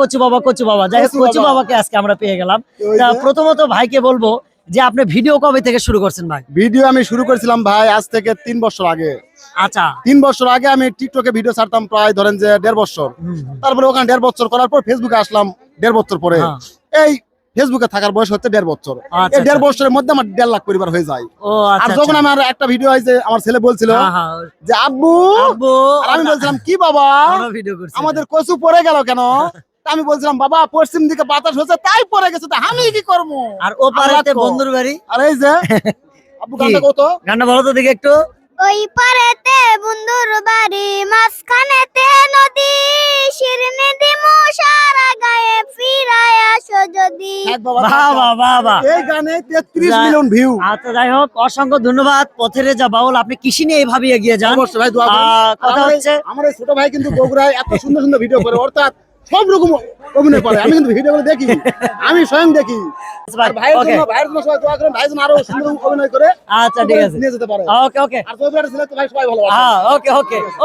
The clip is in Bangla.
কচু বাবা কচু বাবা। যাই হোক কচু বাবাকে আজকে আমরা পেয়ে গেলাম। প্রথমত ভাইকে বলব যে আপনি ভিডিও কবে থেকে শুরু করছেন ভাই? ভিডিও আমি শুরু করেছিলাম ভাই আজ থেকে তিন বছর আগে। আচ্ছা। তিন বছর আগে আমি টিকটকে ভিডিও ছাড়তাম প্রায় ধরেন যে দেড় বছর। তারপরে ওখানে দেড় বছর করার পর ফেসবুকে আসলাম দেড় বছর পরে। হ্যাঁ। এই ফেসবুকে থাকার বয়স হচ্ছে দেড় বছর। আচ্ছা, এই দেড় আচ্ছা। বছরের মধ্যে আমার দেড় লাখ পরিবার হয়ে যায়। ও আর আচ্ছা। যখন আচ্ছা। আমার একটা ভিডিও হয়েছে আমার ছেলে বলছিল হ্যাঁ, হ্যাঁ। যে আব্বু! আমি বলছিলাম কি বাবা? আমাদের কচু পড়ে গেল কেন? আমি বলছিলাম বাবা পশ্চিম দিকে বাতাস হচ্ছে তাই পড়ে গেছে তা আমি কি করব? আর ও পারেতে বন্ধুর বাড়ি। আর এই যে আব্বু কি? গানটা কত গানটা বলো তো দেখি একটু। ওই পারেতে বন্ধুর বাড়ি মাঝখানেতে নদী শিরনে দিমু সারা গায়ে ফিরায় আসো যদি। বাবা, বাবা এই গানে তেত্রিশ যা- মিলিয়ন ভিউ। আচ্ছা যাই হোক অসংখ্য ধন্যবাদ পথের যা বাউল আপনি কৃষি নিয়ে এইভাবে এগিয়ে যান। অবশ্যই ভাই দোয়া করুন। কথা আমার হচ্ছে আমার ছোট ভাই কিন্তু বগুড়ায় এত সুন্দর সুন্দর ভিডিও করে অর্থাৎ সব রকম অভিনয় করে। আমি কিন্তু ভিডিও দেখি। আমি স্বয়ং দেখি। আর ভাইয়ের জন্য ভাইয়ের জন্য সবাই দোয়া করেন ভাই যেন আরও সুন্দর অভিনয় করে আচ্ছা ঠিক আছে। নিয়ে যেতে পারে। ওকে ওকে আর তো ভাই সবাই ভালো হ্যাঁ ওকে ওকে